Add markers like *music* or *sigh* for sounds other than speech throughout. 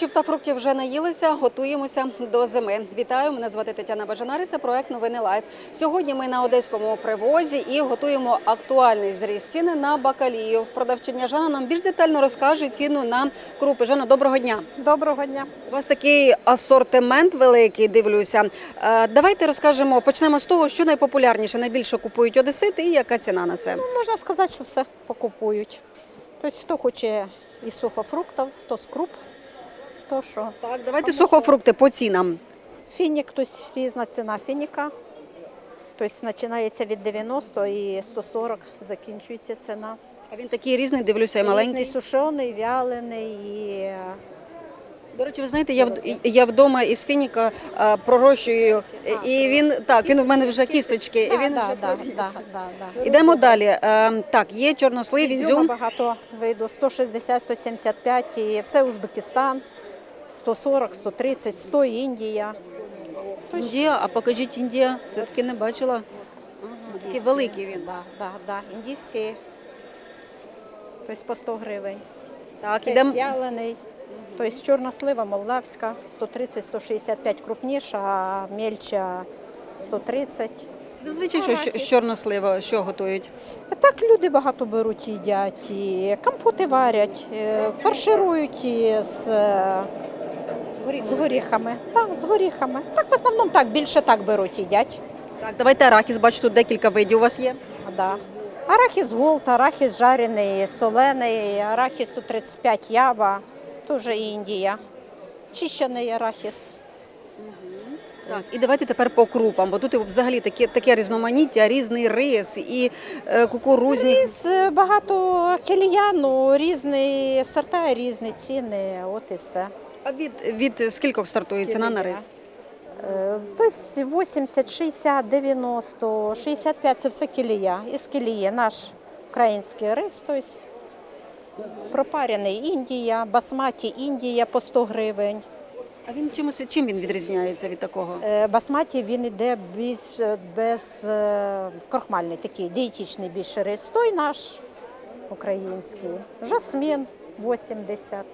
Овочів та фруктів вже наїлися, готуємося до зими. Вітаю, мене звати Тетяна Бажанари. Це проект Новини Лайф. Сьогодні ми на одеському привозі і готуємо актуальний зріз ціни на бакалію. Продавчиня Жана нам більш детально розкаже ціну на крупи. Жана, доброго дня. Доброго дня. У вас такий асортимент великий. Дивлюся. Е, Давайте розкажемо. Почнемо з того, що найпопулярніше, найбільше купують одесити, і яка ціна на це. Ну, можна сказати, що все покупують. Тобто, хто хоче із сухофруктів, то з круп, то що. Так, давайте сухофрукти по цінам. Фінік, тобто різна ціна фініка. Тобто починається від 90 і 140 закінчується ціна. А він такий різний, дивлюся, і маленький. Різний сушений, вялений і До речі, ви знаєте, я в- я вдома із фініка е, пророщую, і він так, він у мене вже кісточки. І він да, да, да, да, да. Ідемо далі. Е, Так, є чорнослив, Ізюма ізюм. багато виду, 160, 175, і все Узбекистан, 140, 130, 100 Індія. Індія, а покажіть Індія. Це таки не бачила. Такий великий він. Да, да, да. Індійський, тобто по 100 гривень. Так, Ідем... ідемо. Вялений, тобто чорна слива молдавська, 130-165 крупніша, а мельча 130. Зазвичай що, з чорнослива, що готують? Так люди багато беруть, їдять, і компоти варять, е, фарширують е, з горіхами. Так, з горіхами. Так в основному так, більше так беруть, їдять. Так, давайте арахіс, бачу, тут декілька видів у вас є. Да. Арахіс голд, арахіс жарений, солений, арахіс 135 ява, теж Індія. Чищений арахіс. Так, і давайте тепер по крупам, бо тут взагалі таке, таке різноманіття, різний рис і е, кукурузні. З багато кельяну, різні сорта, різні ціни, от і все. А від, від скількох стартує ціна на рис? Тобто 80, 60, 90, 65 – це все кілія. Із кілії наш український рис, тобто пропарений Індія, басматі Індія по 100 гривень. А він чимось чим він відрізняється від такого? Е, Басматі він іде без, без е, крохмальний, такий дієтичний більше рис. Той наш український. Жасмін 80.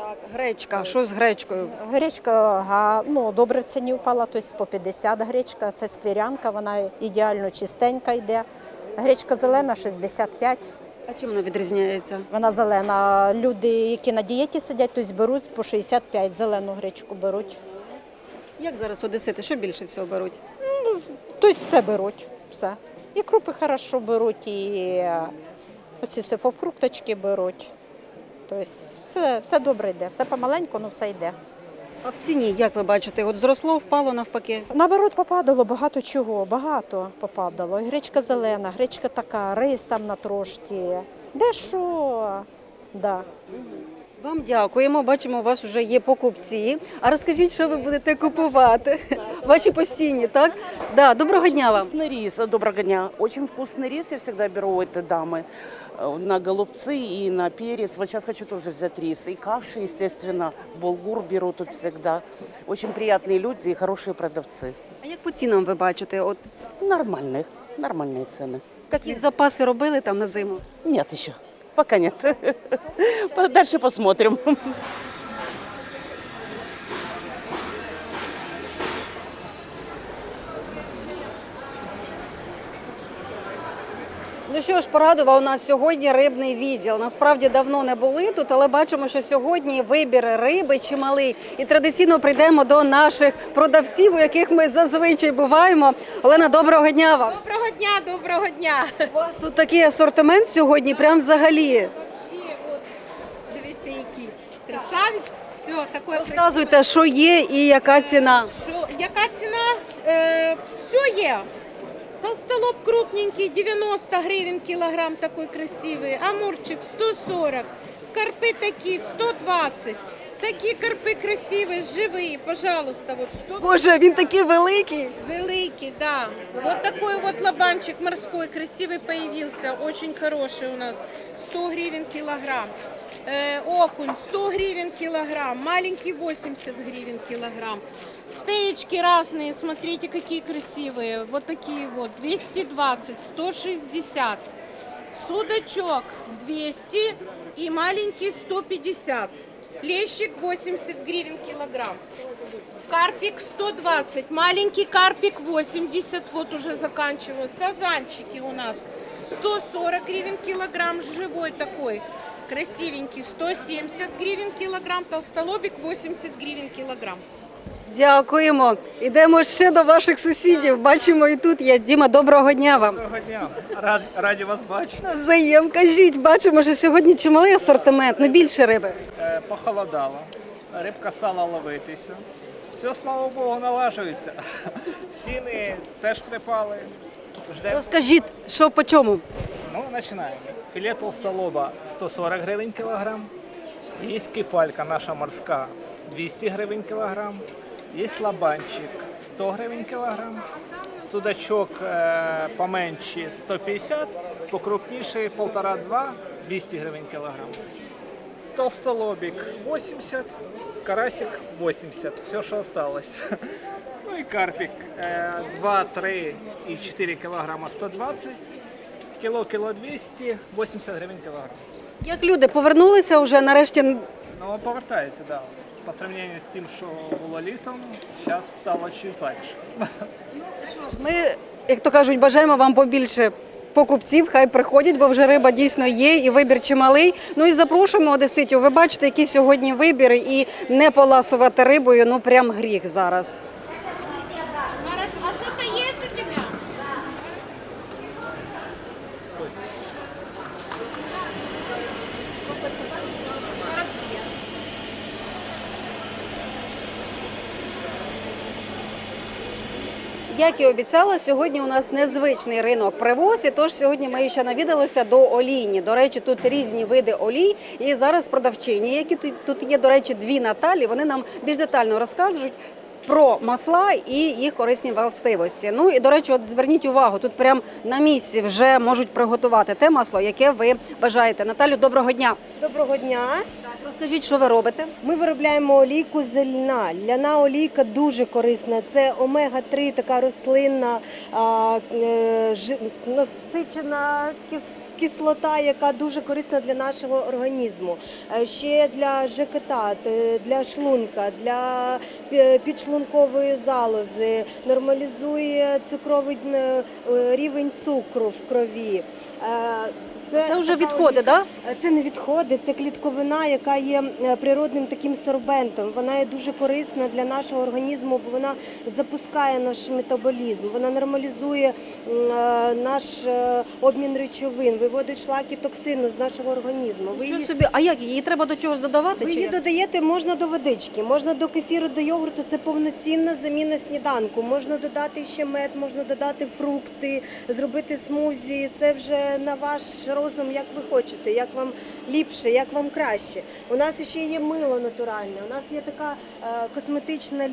Так, гречка. Що з гречкою? Гречка ну, добре в ціні впала, тобто по 50 гречка. Це склярянка, вона ідеально чистенька йде. Гречка зелена 65. А чим вона відрізняється? Вона зелена. Люди, які на дієті сидять, тобто беруть по 65 зелену гречку беруть. Як зараз одесити? Що більше всього беруть? Тобто все беруть. Все. І крупи хорошо беруть, і е, оці сифофрукточки беруть. Тобто все, все добре йде, все помаленьку, але все йде. А в ціні, як ви бачите, от зросло, впало навпаки. Наоборот, попадало багато чого, багато попадало. Гречка зелена, гречка така, рис там на трошки. Де що? Да. Вам дякуємо. Бачимо, у вас вже є покупці. А розкажіть, що ви будете купувати? Ваші постійні, так? Да, доброго дня вам. Вкусный рис, доброго дня. Очень вкусный рис я всегда беру у этой дамы э, на голубцы и на перец. Вот сейчас хочу тоже взять рис. И каши, естественно, булгур беру тут всегда. Очень приятные люди и хорошие продавцы. А як по цінам ви бачите? От Нормальные, нормальные цены. Как які запаси робили там на зиму? Нет еще. Пока нет. *laughs* Дальше посмотрим. *laughs* Ну що ж, порадував нас сьогодні рибний відділ. Насправді давно не були тут, але бачимо, що сьогодні вибір риби чималий. І традиційно прийдемо до наших продавців, у яких ми зазвичай буваємо. Олена, доброго дня вам. Доброго дня, доброго дня. У вас тут такий асортимент сьогодні, прям взагалі. Вообще, от, дивіться, який красавець. Все, таке Розказуйте, що є і яка ціна. Що, яка ціна? Е, все є. Толстолоб крупненький, 90 гривень кілограм, такий красивий. Амурчик 140. Карпи такі 120. Такі карпи красиві, живі, пожалуйста, вот 100 Боже, він такий великий. Великий, да. Вот такой вот лобанчик морской красивый появился, очень хороший у нас. 100 гривен килограмм. Э, окунь 100 гривен килограмм, маленький 80 гривен килограмм. Стеечки разные, смотрите, какие красивые. Вот такие вот, 220, 160. Судачок 200 и маленький 150. Лещик 80 гривен килограмм. Карпик 120, маленький карпик 80, вот уже заканчиваю. Сазанчики у нас 140 гривен килограмм, живой такой, красивенький, 170 гривен килограмм, толстолобик 80 гривен килограмм. Дякуємо. Ідемо ще до ваших сусідів. Бачимо, і тут є. Діма, доброго дня вам. Доброго дня. Рад, раді вас бачити. Взаєм, кажіть, бачимо, що сьогодні чималий асортимент, ну більше риби. Е, Похолодало. Рибка стала ловитися. Все, слава Богу, налажується. Ціни теж припали. Ждемо. Розкажіть, що по чому? Ну, починаємо. Філе толстолоба 140 гривень кілограм. Є кефалька наша морська 200 гривень кілограм. Є лабанчик 100 гривень кілограм. Судачок е, поменші 150, покрупніший 1,5-2 200 гривень кілограм. Толстолобик 80, карасик 80, все, що осталось. *laughs* Ну і карпик е, 2, 3 і 4 кілограма 120, кіло, кіло 200, 80 гривень кілограм. Як люди повернулися вже нарешті? Ну, повертається, да. По сравнению з тим, що було літом, зараз стало чуть легше. Ми, як то кажуть, бажаємо вам побільше покупців. Хай приходять, бо вже риба дійсно є, і вибір чималий. Ну і запрошуємо одеситів. Ви бачите, які сьогодні вибір, і не поласувати рибою, ну прям гріх зараз. Хорошо, а что-то есть у тебя? Як і обіцяла, сьогодні у нас незвичний ринок привоз, і тож сьогодні ми ще навідалися до олійні. До речі, тут різні види олій. І зараз продавчині, які тут, є, до речі, дві Наталі. Вони нам більш детально розкажуть. Про масла і їх корисні властивості. Ну і до речі, от зверніть увагу, тут прямо на місці вже можуть приготувати те масло, яке ви бажаєте. Наталю, доброго дня. Доброго дня. Розкажіть, що ви робите? Ми виробляємо олійку з льна. Ляна олійка дуже корисна. Це омега-3, така рослинна а, е, насичена кис- кислота, яка дуже корисна для нашого організму. Е, Ще для ЖКТ, е, для шлунка, для пі- підшлункової залози, нормалізує цукровий е, рівень цукру в крові. Е, Це вже відходи, так? Е, Це не відходи, це клітковина, яка є е, природним таким сорбентом. Вона є дуже корисна для нашого організму, бо вона запускає наш метаболізм, вона нормалізує е, наш обмін речовин, виводить шлаки токсину з нашого організму. Ви її, собі? А як її треба до чогось додавати? ви чи її як? додаєте можна до водички, можна до кефіру, до йогурту. Це повноцінна заміна сніданку. Можна додати ще мед, можна додати фрукти, зробити смузі. Це вже на ваш розум, як ви хочете, як вам ліпше, як вам краще. У нас ще є мило натуральне. У нас є така е, косметична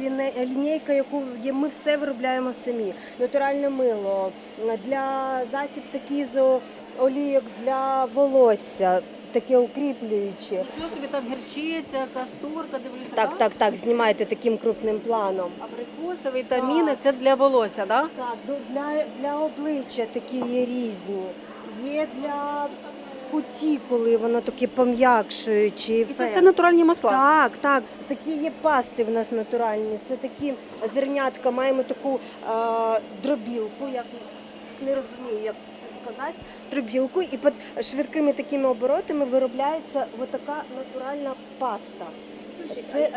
лінійка, яку ми все виробляємо самі. Натуральне мило е, для засіб такі з олійок для волосся. Таке укріплююче. Що собі там гірчиця, касторка, дивлюся. Так, так, так, знімайте таким крупним планом. Абрикоси, вітаміни це для волосся, так? Да? Так, для, для обличчя такі є різні. Є для кутікули, воно таке пом'якшуюче. І це все натуральні масла. Так, так. Такі є пасти в нас натуральні. Це такі зернятка. Маємо таку е, дробілку, як не розумію, як це сказати. Дробілку, і під швидкими такими оборотами виробляється отака натуральна паста. Це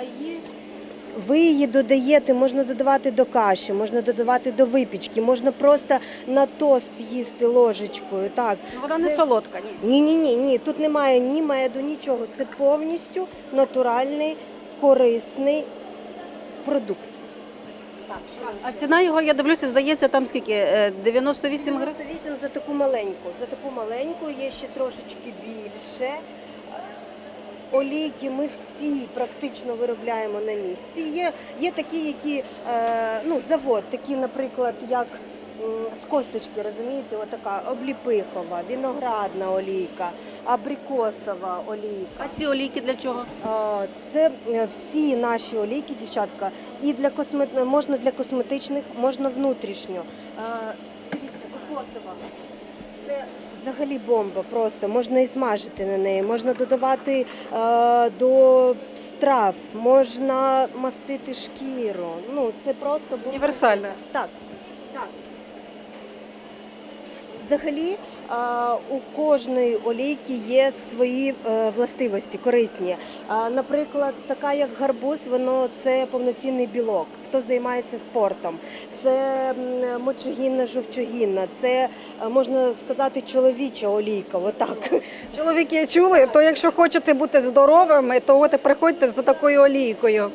ви її додаєте, можна додавати до каші, можна додавати до випічки, можна просто на тост їсти ложечкою. Так, Ну, вона не Це- солодка, ні. ні, ні, ні, ні. Тут немає ні меду, нічого. Це повністю натуральний, корисний продукт. А ціна його, я дивлюся, здається, там скільки? Е, 98 гривень? 98 за таку маленьку. За таку маленьку є ще трошечки більше. Олійки ми всі практично виробляємо на місці. Є, є такі, які е, ну, завод, такі, наприклад, як з косточки, розумієте, отака обліпихова, виноградна олійка, абрикосова олійка. А ці олійки для чого? Це е, всі наші олійки, дівчатка, і для космет... можна для косметичних, можна внутрішньо. Дивіться, кокосова. Це Взагалі бомба просто можна і смажити на неї, можна додавати е, до страв, можна мастити шкіру. Ну це просто бомба. Універсальна. Так, так. Взагалі у кожної олійки є свої е, властивості корисні. Наприклад, така як гарбуз, воно це повноцінний білок. Хто займається спортом, це мочогінна, жовчогінна, це е, можна сказати чоловіча олійка. Отак. Чоловіки чули, то якщо хочете бути здоровими, то от приходьте за такою олійкою.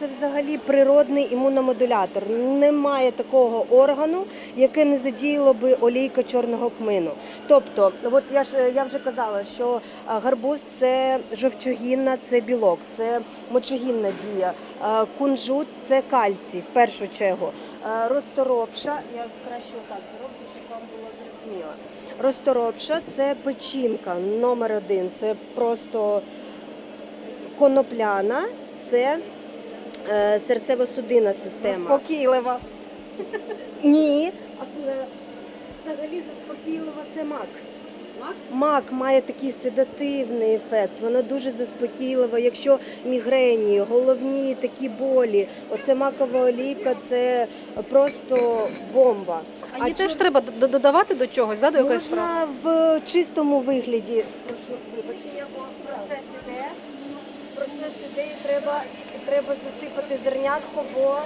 Це взагалі природний імуномодулятор. Немає такого органу, яке не задіяло би олійка чорного кмину. Тобто, от я ж я вже казала, що гарбуз це жовчогінна, це білок, це мочогінна дія. Кунжут це кальцій в першу чергу. А, Розторопша, я краще отак зроблю, щоб вам було зрозуміло. Розторопша це печінка номер один. Це просто конопляна, це е, серцево-судинна система. Заспокійлива. Ні, а це взагалі заспокійливо це мак. Мак? Мак має такий седативний ефект, воно дуже заспокійливо. Якщо мігрені, головні такі болі, оце макова олійка, це просто бомба. А її теж чор- треба д- додавати до чогось, да, до якоїсь справи? Можна в чистому вигляді. Прошу бо процес іде. Процес іде і треба, треба засипати зернятко, бо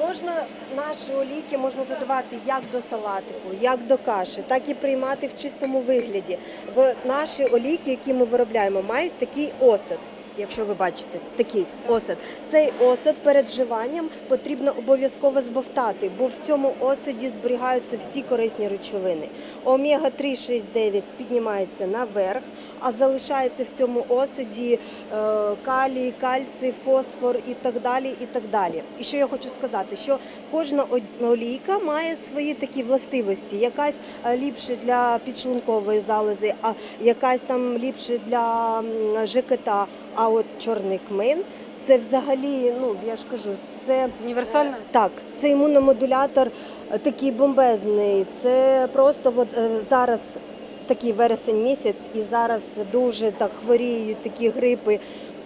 можна наші олійки можна додавати як до салатику, як до каші, так і приймати в чистому вигляді. В наші олійки, які ми виробляємо, мають такий осад. Якщо ви бачите, такий осад. Цей осад перед вживанням потрібно обов'язково збовтати, бо в цьому осаді зберігаються всі корисні речовини. Омега 3, 6, 9 піднімається наверх, а залишається в цьому осаді е, калій, кальцій, фосфор і так далі. І так далі. І що я хочу сказати, що кожна олійка має свої такі властивості. Якась е, ліпше для підшлункової залози, а якась там ліпше для ЖКТ. А от чорний кмин це взагалі, ну я ж кажу, це Універсальна? так, це імуномодулятор е, такий бомбезний. Це просто от, е, зараз такий вересень місяць, і зараз дуже так хворіють такі грипи.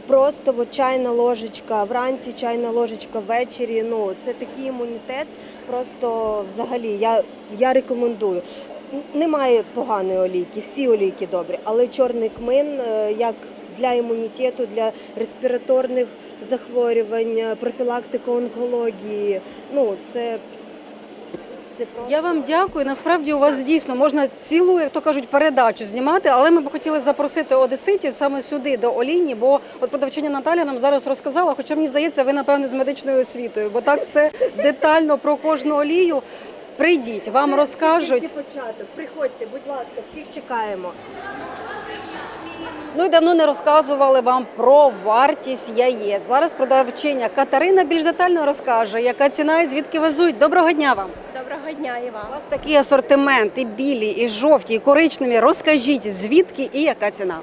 Просто от, чайна ложечка вранці, чайна ложечка ввечері. Ну це такий імунітет. Просто взагалі я, я рекомендую. Немає поганої олійки, всі олійки добрі, але чорний кмин е, як для імунітету, для респіраторних захворювань, е, профілактика онкології. Ну це, Я вам дякую. Насправді у вас дійсно можна цілу, як то кажуть, передачу знімати, але ми б хотіли запросити одеситів саме сюди, до Оліні, бо от продавчиня Наталя нам зараз розказала, хоча мені здається, ви напевне з медичною освітою, бо так все детально про кожну олію. Прийдіть, вам розкажуть. Тільки початок. Приходьте, будь ласка, всіх чекаємо. Ну і давно не розказували вам про вартість яєць. Зараз продавчиня Катерина більш детально розкаже, яка ціна і звідки везуть. Доброго дня вам. Доброго дня і вам. У вас такий асортимент, і білі, і жовті, і коричневі. Розкажіть, звідки і яка ціна?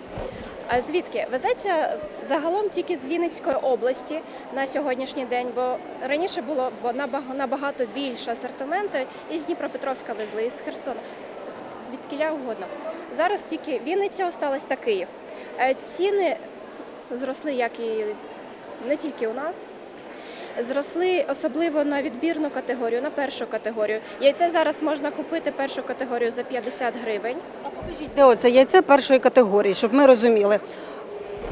А звідки везеться загалом тільки з Вінницької області на сьогоднішній день, бо раніше було бо набаг- набагато більше асортименту із Дніпропетровська везли, із Херсона, звідкиля угодно. Зараз тільки Вінниця осталась та Київ. Е, Ціни зросли, як і не тільки у нас. Зросли особливо на відбірну категорію, на першу категорію. Яйце зараз можна купити першу категорію за 50 гривень. Покажіть, Де оце яйце першої категорії, щоб ми розуміли.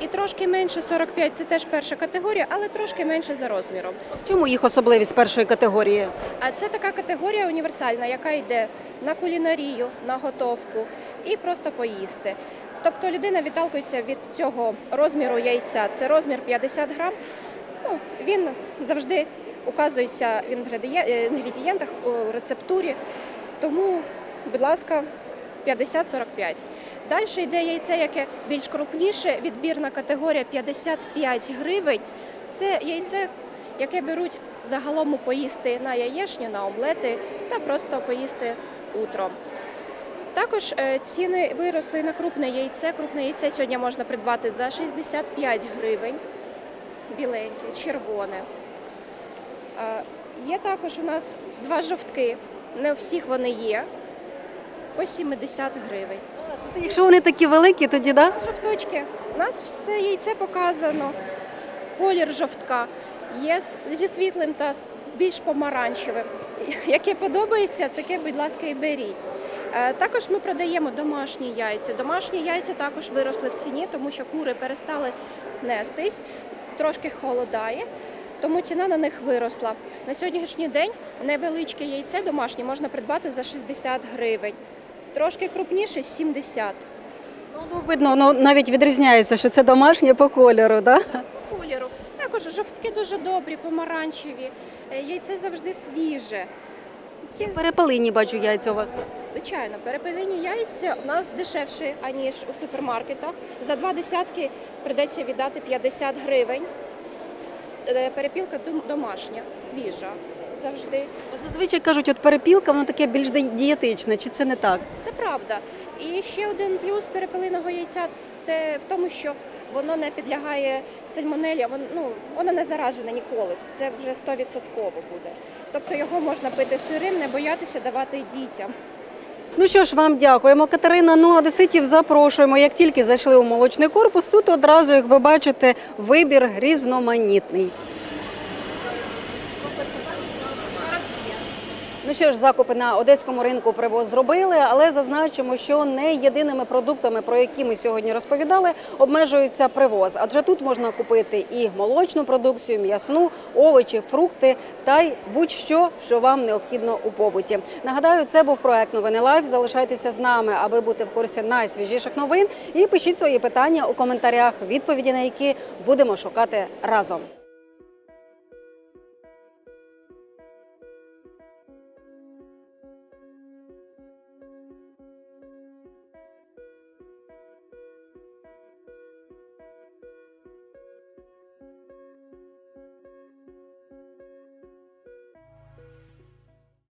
І трошки менше 45 це теж перша категорія, але трошки менше за розміром. В чому їх особливість першої категорії? А це така категорія універсальна, яка йде на кулінарію, на готовку і просто поїсти. Тобто людина відталкується від цього розміру яйця. Це розмір 50 грам. Ну, він завжди указується в е, інгредієнтах у рецептурі. Тому, будь ласка, 50-45. Далі йде яйце, яке більш крупніше, відбірна категорія 55 гривень. Це яйце, яке беруть загалом поїсти на яєчню, на омлети та просто поїсти утром. Також е, ціни виросли на крупне яйце. Крупне яйце сьогодні можна придбати за 65 гривень. Біленьке, червоне. Є також у нас два жовтки Не у всіх вони є. По 70 гривень. Якщо вони такі великі, тоді да? Жовточки. У нас все яйце показано. Колір жовтка. Є зі світлим та більш помаранчевим. Яке подобається, таке, будь ласка, і беріть. Е, Також ми продаємо домашні яйця. Домашні яйця також виросли в ціні, тому що кури перестали нестись, трошки холодає, тому ціна на них виросла. На сьогоднішній день невеличке яйце домашнє можна придбати за 60 гривень. Трошки крупніше 70. Ну, ну, видно, воно навіть відрізняється, що це домашнє по кольору, да? кольору. Також жовтки дуже добрі, помаранчеві. Е, Яйце завжди свіже. Ці, Перепелині бачу яйця у вас. Звичайно, перепелині яйця у нас дешевші, аніж у супермаркетах. За два десятки прийдеться віддати 50 гривень. Е, Перепілка домашня, свіжа. Завжди. Зазвичай кажуть, от перепілка, воно таке більш дієтичне, чи це не так? Це правда. І ще один плюс перепелиного яйця те в тому, що воно не підлягає сальмонелі, воно, ну, воно не заражене ніколи. Це вже 100% буде. Тобто його можна пити сирим, не боятися давати дітям. Ну що ж, вам дякуємо, Катерина. Ну, одеситів запрошуємо. Як тільки зайшли у молочний корпус, тут одразу, як ви бачите, вибір різноманітний. Ну ж, закупи на одеському ринку привоз зробили, але зазначимо, що не єдиними продуктами, про які ми сьогодні розповідали, обмежується привоз. Адже тут можна купити і молочну продукцію, м'ясну, овочі, фрукти та й будь-що, що вам необхідно у побуті. Нагадаю, це був проект Новини Лайф. Залишайтеся з нами, аби бути в курсі найсвіжіших новин. І пишіть свої питання у коментарях, відповіді на які будемо шукати разом.